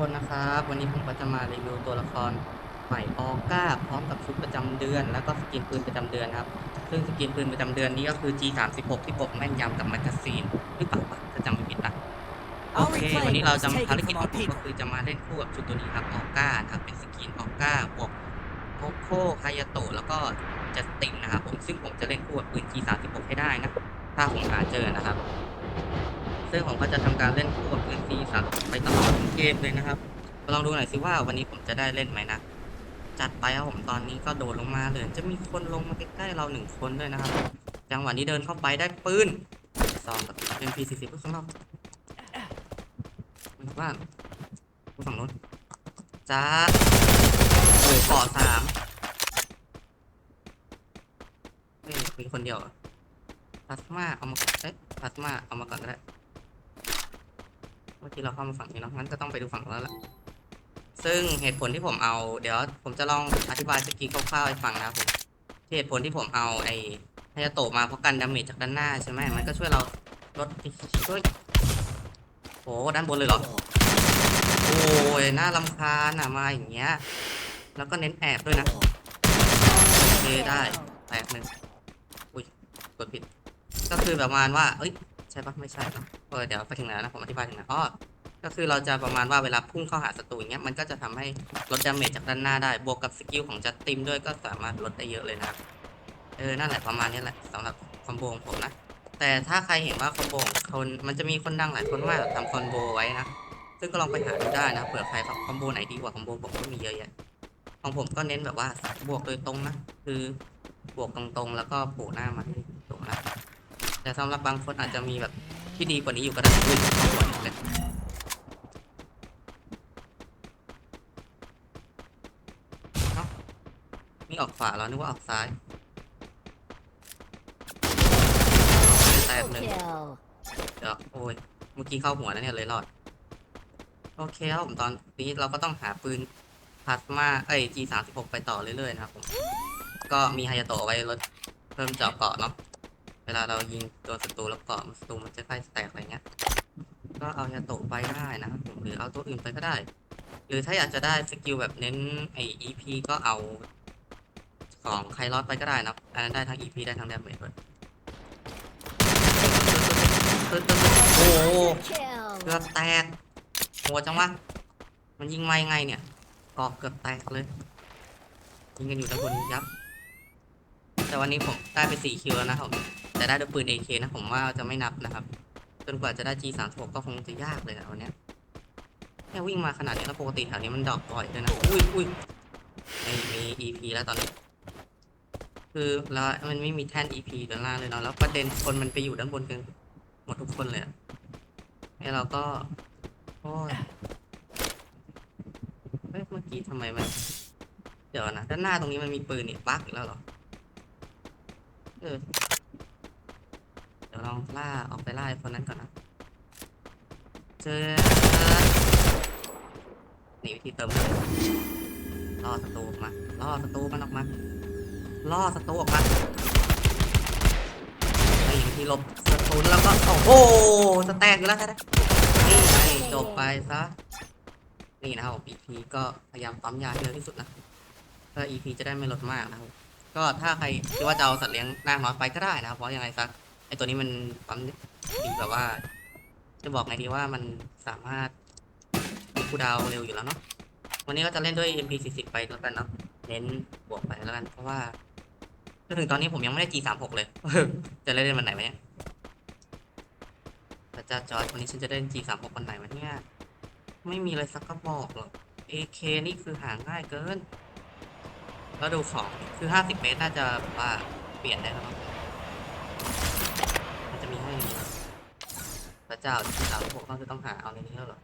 คนนะครับวันนี้ผมก็จะมารีวิวตัวละครใหม่ออก้าพร้อมกับชุดประจำเดือน แล้วก็สกินปืนประจำเดือนครับ ซึ่งสกินปืนประจำเดือนนี้ก็คือ G36 ที่ปกแม่นยำกับแมกกาซีนหรือเปล่าวะถ้าจำไม่ผิดนะโอ Our เค reclaim วันนี้เราจะ was มาภาร taken กิจ from ข our องผม people. ก็คือจะมาเล่นคู่กับชุดตัวนี้ครับออก้านะครับเป็นสกินออก้าบวกโคโค่ฮายาโตะแล้วก็จัสตินนะครับผมซึ่งผมจะเล่นคู่กับปืน G36 ให้ได้นะถ้าผมหาเจอนะครับ ซึ่งผมก็จะทำการเล่นคู่กับปืน G36 ไปตลอดทั้งเกมเลยนะครับลองดูหน่อยสิว่าวันนี้ผมจะได้เล่นไหมนะ จัดไปครับผมตอนนี้ก็โดดลงมาเลย จะมีคนลงมาใกล้ๆเราหนึ่งคนด้วยนะครับ จังหวะนี้เดินเข้าไปได้ปืนซองกับ MP40 เพื่อข้างนอกมันบอกว่าผู้ฝั่งนู้นจ้าโอ้เกาะสามเฮ้ยมีคนเดียวพลาสมาเอามาเอ๊ะพลาสมาเอามาก่อนก็ได้ เมื่อกี้เราเข้ามาฝั่งนี้เนาะงั้นก็ต้องไปดูฝั่งนู้นแล้วล่ะซึ่งเหตุผลที่ผมเอา เดี๋ยวผมจะลองอธิบายสกีคร่าวๆให้ฟังนะครับผมที่เหตุผลที่ผมเอาไอ้ไฮยาโตะมาเพราะกันดาเมจจากด้านหน้าใช่ไหมมันก็ช่วยเราลดช่วยโอ้ด้านบนเลยเหรอ โอ้ยน่ารำคาญอะมาอย่างเงี้ย แล้วก็เน้นแอบด้วยนะ โอเคได้แตกหนึ่งอุ้ยกดผิด ก็คือประมาณว่า เอ้ย ใช่ปะไม่ใช่เอะเออเดี๋ยวไปถึงไหนแล้วนะผมอธิบายถึงไหนอ๋อก็คือเราจะประมาณว่าเวลาพุ่งเข้าหาศัตรูอย่างเงี้ยมันก็จะทำให้ลดดาเมจจากด้านหน้าได้ บวกกับสกิลของจัดติมด้วยก็สามารถลดได้เยอะเลยนะเออนั่นแหละประมาณนี้แหละสำหรับคอมโบของผมนะแต่ถ้าใครเห็นว่าคอมโบงคนมันจะมีคนดังหลายคนมากทำคอมโบไว้นะซึ่งก็ลองไปหาดูได้นะเผื่อใครคอมโบไหนดีกว่าคอมโบผมก็มีเยอะแยะของผมก็เน้นแบบว่าบวกโดยตรงนะคือบวกตรงๆแล้วก็โผล่หน้ามาให้ตรงนะ แต่สำหรับบางคนอาจจะมีแบบที่ดีกว่านี้อยู่ก็ได้อุ้ยเข้าหัวอีกเลยเอ้านี่ออกขวาแล้วนึกว่าออกซ้ายแตกหนึ่งเดี๋ยวโอ้ยเมื่อกี้เข้าหัวแล้วเนี่ยเลยรอด โอเคครับผมตอนนี้เราก็ต้องหาปืนพลาสมาเอ้ย G36 ไปต่อเรื่อยๆนะครับผม ก็มีไฮยาโตะไว้ลดเพิ่มเจาะเกาะเนาะ วลาเรายิงตัวศัตรูแล้วเกาะศัตรูมันจะใกล้แตกอะไรเงี้ย ก็เอายาโตะไปได้นะครับผมหรือเอาตัวอื่นไปก็ได้ หรือถ้าอยากจะได้สกิลแบบเน้นไอ้ EP ก็เอาของไคลอสไปก็ได้นะอันนั้นได้ทั้ง EP ได้ทั้งดาเมจด้วยโอ้โหเกือบแตกโหจังวะมันยิงไม่ไงเนี่ยกอกเกือบแตกเลยยิงกันอยู่ด้านบนยับ แต่วันนี้ผมได้ไปสี่คิวแล้วนะครับผม แต่ได้ด้วยปืน AK นะผมว่าจะไม่นับนะครับ จนกว่าจะได้ G36 ก็คงจะยากเลยอะวันนี้แค่วิ่งมาขนาดนี้แล้วปกติแถวนี้มันดรอปบ่อยด้วยนะ อุ้ยอุ้ยไม่มี EP แล้วตอนนี้ คือแล้วมันไม่มีแท่น EP ด้านล่างเลยเนาะแล้วประเด็นคนมันไปอยู่ด้านบนกันหมดทุกคนเลยอะแล้วเราก็โอ้ยเฮ้ยเมื่อกี้ทำไมมัน เดี๋ยวนะด้านหน้าตรงนี้มันมีปืนนี่บั๊กอีกแล้วเหรอ เออ ลองล่าออกไปล่าไอ้คนนั้นก่อนนะเจอหนีวิธีเติมเลยล่อศัตรูออกมาล่อศัตรูมันออกมาล่อศัตรูออกมาไอ้วิธีหลบศัตรูแล้วก็โอ้โหจะแตกอยู่แล้วแท้ๆนี่ไงจบไปซะนี่นะครับ EP ก็พยายามปั๊มยาให้เร็วที่สุดนะเพื่อ EP จะได้ไม่ลดมากนะครับก็ถ้าใครคิดว่าจะเอาสัตว์เลี้ยงนางน้อยไปก็ได้นะครับเพราะยังไงซะ ไอตัวนี้มันปั๊มดีแบบว่า จะบอกไงดีว่ามันสามารถคูดาวเร็วอยู่แล้วเนาะวันนี้ก็จะเล่นด้วย MP40 ไปแล้วกันเนาะเน้นบวกไปแล้วกัน เพราะว่าจนถึงตอนนี้ผมยังไม่ได้ G36 เลย จะเล่นวันไหนวะเนี่ยพระเจ้าจอร์จวันนี้ฉันจะได้ G36 วันไหนวะเนี่ยไม่มีเลยสักกระบอกหรอก AK นี่คือหาง่ายเกิน แล้วดูของคือ 50 เมตรน่าจะแบบว่าเปลี่ยนได้แล้วมั้งมันจะมีให้นี้ เจ้า G36 ก็คือต้องหาเอาในนี้แล้วเหรอ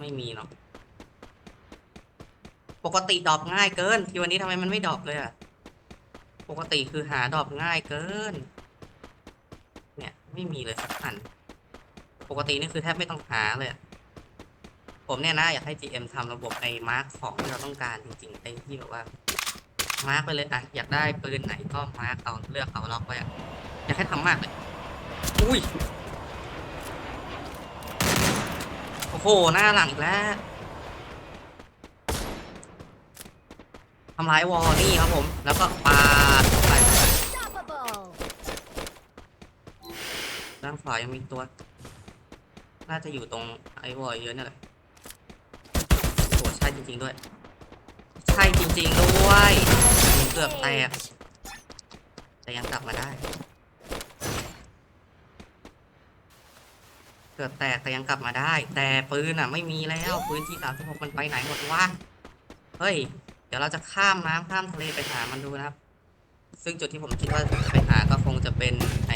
ไม่มีเนาะ ปกติดอปง่ายเกิน ที่วันนี้ทำไมมันไม่ดอปเลยอะปกติคือหาดอปง่ายเกิน เนี่ย ไม่มีเลยสักอัน ปกตินี่คือแทบไม่ต้องหาเลยอะผมเนี่ยนะอยากให้ GM ทำระบบไอ้มาร์คของที่เราต้องการจริงๆไอ้ที่แบบว่ามาร์คไปเลยอะอยากได้ปืนไหนก็มาร์คเอาเลือกเอาล็อกไว้อะอยากให้ทำมากเลย อุ้ย โอ้โห หน้าหลังอีกแล้วทำร้ายวอลนี่ครับผม แล้วก็ปาดเข้าไปด้านขวายังมีตัว น่าจะอยู่ตรงไอวอลเยอะเนี่ยแหละโอ้โหใช่จริง ๆ ด้วย ใช่จริง ๆ ด้วย เกือบแตก แต่ยังกลับมาได้ กือบแตกแต่ยังกลับมาได้ แต่ปืนอะไม่มีแล้วปืนที่สามสิบหกมันไปไหนหมดวะเฮ้ย เดี๋ยวเราจะข้ามน้ำข้ามทะเลไปหามันดูนะครับ ซึ่งจุดที่ผมคิดว่าจะไปหาก็คงจะเป็นไอ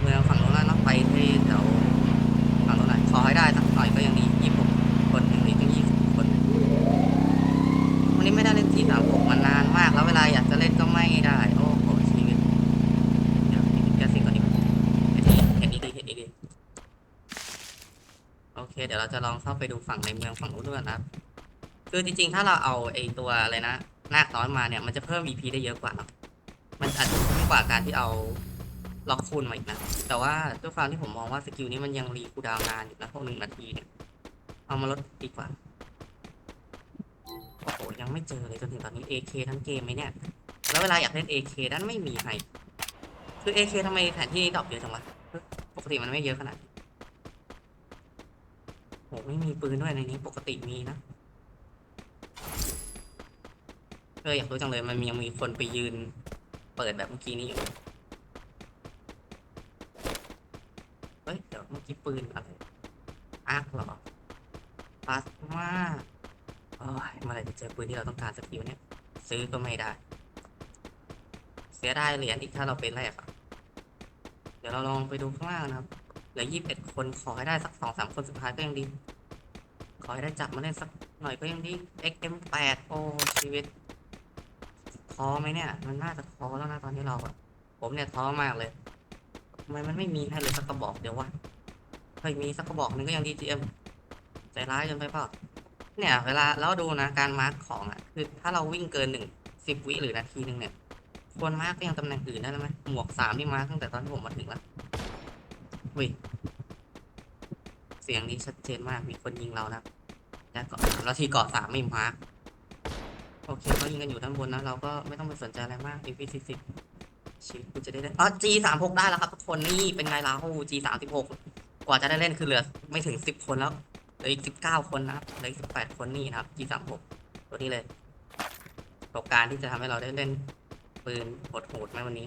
เมืองฝั่งโน้นแล้วเนาะไปที่แถวฝั่งโน้นน่อยขอให้ได้สักหน่อยก็ยังดียี่สิบหกคนยังดีตั้งยี่สิบคน วันนี้ไม่ได้เล่นทีสามหกมานานมาก แล้วเวลาอยากจะเล่นก็ไม่ได้ โอ้โหชีวิตเดี๋ยวแกสิ่งก่อนดีกว่าเห็นดีเห็นดีเห็นดีโอ เคเดี๋ยวเราจะลองเข้าไปดูฝั่งในเมืองฝั่งนู้นด้วยนะครับ คือจริงๆ ถ้าเราเอาไอตัวอะไรนะนาคน้อยมาเนี่ย มันจะเพิ่ม EP ได้เยอะกว่าเนาะมันอาจจะคุ้มกว่าการที่เอาล็อกคูณมาอีกนะ แต่ว่าด้วยความที่ผมมองว่าสกิลนี้มันยังรีคูดาวนานอยู่นะพวกหนึ่งนาทีเนี่ย เอามาลดดีกว่า โอ้โหยังไม่เจอเลยจนถึงตอนนี้ AK ทั้งเกมไหมเนี่ย แล้วเวลาอยากเล่น AK ด้านไม่มีให้คือ AK ทำไมแผนที่ดรอปเยอะจังวะ ปกติมันไม่เยอะขนาดนี้ โหไม่มีปืนด้วยในนี้ปกติมีนะเอออยากรู้จังเลยมันยังมีคนไปยืน เปิดแบบเมื่อกี้นี้อยู่เฮ้ยเดี๋ยวเมื่อกี้ปืนอะไรอาร์คหรอพลาสมาโอ้ยเมื่อไรจะเจอปืนที่เราต้องการสักทีวะเนี่ย ซื้อก็ไม่ได้ เสียดายเหรียญอีกถ้าเราเป็นแรกอะเดี๋ยวเราลองไปดูข้างล่างนะครับ เหลือยี่สิบเอ็ดคนขอให้ได้สักสองสามคนสุดท้ายก็ยังดี ขอให้ได้จับมาเล่นสักหน่อยก็ยังดี XM8 โอ้ชีวิตท้อไหมเนี่ย มันน่าจะท้อแล้วนะตอนที่เราอะผมเนี่ยท้อมากเลยทำไมมันไม่มีให้เลยสักกระบอกเดียววะเฮ้ยมีสักกระบอกหนึงก็ยังดี GM ใจร้ายจนไปเปล่าเนี่ย เวลาเราดูนะการมาร์กของอะคือถ้าเราวิ่งเกินหนึ่งสิบวิหรือนาทีหนึ่งเนี่ยควรมาร์กก็ยังตำแหน่งอื่นได้ไหมหมวกสามที่มาร์กตั้งแต่ตอนที่ผมมาถึงแล้ว วิเสียงนี้ชัดเจนมากมีคนยิงเรานะแล้วกาะสามแล้วทีเกาะสามไม่มาร์กโอเคเขายิงกันอยู่ด้านบนนะเราก็ไม่ต้องไปสนใจอะไรมาก f ีสิบชีวิตกูจะได้เล่นอ๋อ G สามหกได้แล้วครับทุกคนนี่เป็นไงล่ะโอ้ G สามสิบหกกว่าจะได้เล่นคือเหลือไม่ถึงสิบคนแล้วเหลืออีกสิบเก้าคนนะครับเหลืออีกสิบแปดคนนี่นะครับ G สามหกตัวนี้เลยประสบการณ์ที่จะทำให้เราได้เล่นปืนโหดๆไหมวันนี้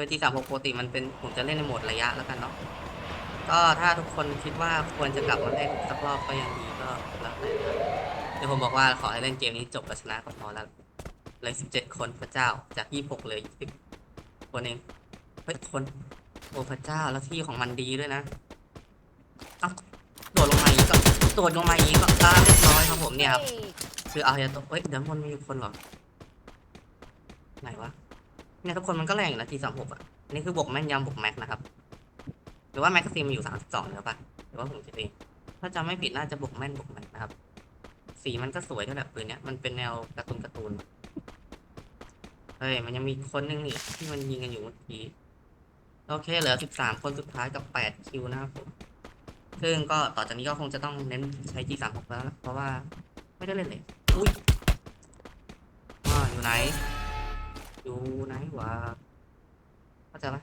โดย G สามหกปกติมันเป็นผมจะเล่นในโหมดระยะแล้วกันเนาะก็ถ้าทุกคนคิดว่าควรจะกลับมาเล่นสักรอบก็ยังดีก็แล้วแต่ครับเดี๋ยวผมบอกว่าขอให้เล่นเกมนี้จบและชนะก็พอแล้วเลยสิบเจ็ดคนพระเจ้าจากยี่หกเลยสิบคนเองเฮ้ยคนโอ้พระเจ้าแล้วที่ของมันดีด้วยนะเอ้าโดดลงมาอย่างนี้ก็โดดลงมาอย่างนี้ก็อ่าเรียบร้อยครับผมเนี่ยครับคือเอาอย่าตกเอ้ยเดี๋ยวมันมีคนเหรอไหนวะ เนี่ยทุกคนมันก็แรงอยู่นะทีสามหกอะนนี้คือบวกแม่นยำบวกแม็กนะครับ หรือว่าแม็กซีมันอยู่สามสิบสองแล้วปะหรือว่าผมคิดเองถ้าจำไม่ผิดน่าจะบวกแม่นบวกแม็กนะครับ สีมันก็สวยด้วยแหละปืนเนี้ยมันเป็นแนวการ์ตูนการ์ตูนเฮ้ยมันยังมีคนนึงนี่ที่มันยิงกันอยู่เมื่อกี้โอเคเหลือสิบสามคนสุดท้ายกับแปดคิวนะครับผมซึ่งก็ต่อจากนี้ก็คงจะต้องเน้นใช้ G36 แล้ว เพราะว่าไม่ได้เล่นเลยอุ้ยอ่าอยู่ไหน อยู่ไหนวะเข้าใจปะ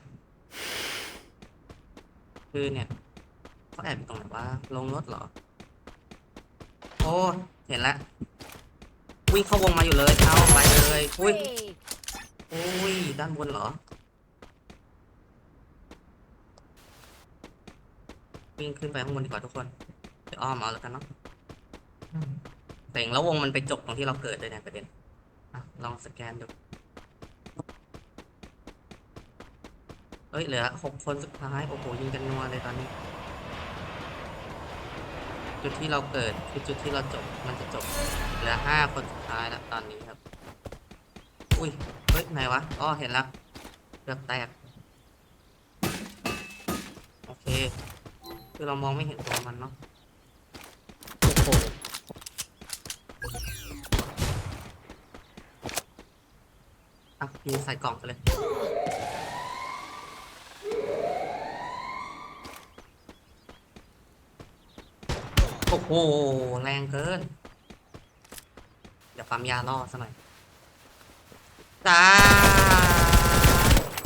คือเนี่ยเขาแอบอยู่ตรงไหนวะลงรถเหรอ โอ้เห็นแล้ววิ่งเข้าวงมาอยู่เลยเอาไปเลยอุ้ย Great. อุ้ยด้านบนเหรอวิ่งขึ้นไปข้างบนดีกว่าทุกคนเดี๋ยวอ้อมเอาแล้วกันเนาะอืมเต็งแล้ววงมันไปจบตรงที่เราเกิดเลยเนี่ยประเด็นอะลองสแกนดู เอ้ยเหลือหกคนสุดท้ายโอ้โหยิงกันนัวเลยตอนนี้ จุดที่เราเกิดคือจุดที่เราจบมันจะจบเหลือห้าคนสุดท้ายแล้วตอนนี้ครับ อุ้ยเฮ้ยไหนวะอ๋อเห็นแล้วเกือบแตกโอเค คือเรามองไม่เห็นตัวมันเนาะโอ้โหอะพี่ใส่กล่องไปเลย โอ้โหแรงเกินเดี๋ยวปั๊มยาล่อซะหน่อยจ้า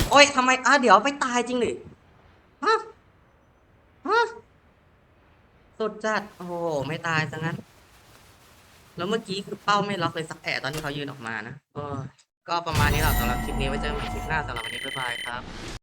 โอ้ยทำไมอะเดี๋ยวไปตายจริงหรือฮะฮะสุดจัดโอ้โหไม่ตายซะงั้น แล้วเมื่อกี้คือเป้าไม่ล็อกเลยสักแอะตอนที่เขายืนออกมานะก็ประมาณนี้แหละสำหรับคลิปนี้ไว้เจอกันคลิปหน้าสำหรับวันนี้บ๊ายบายครับ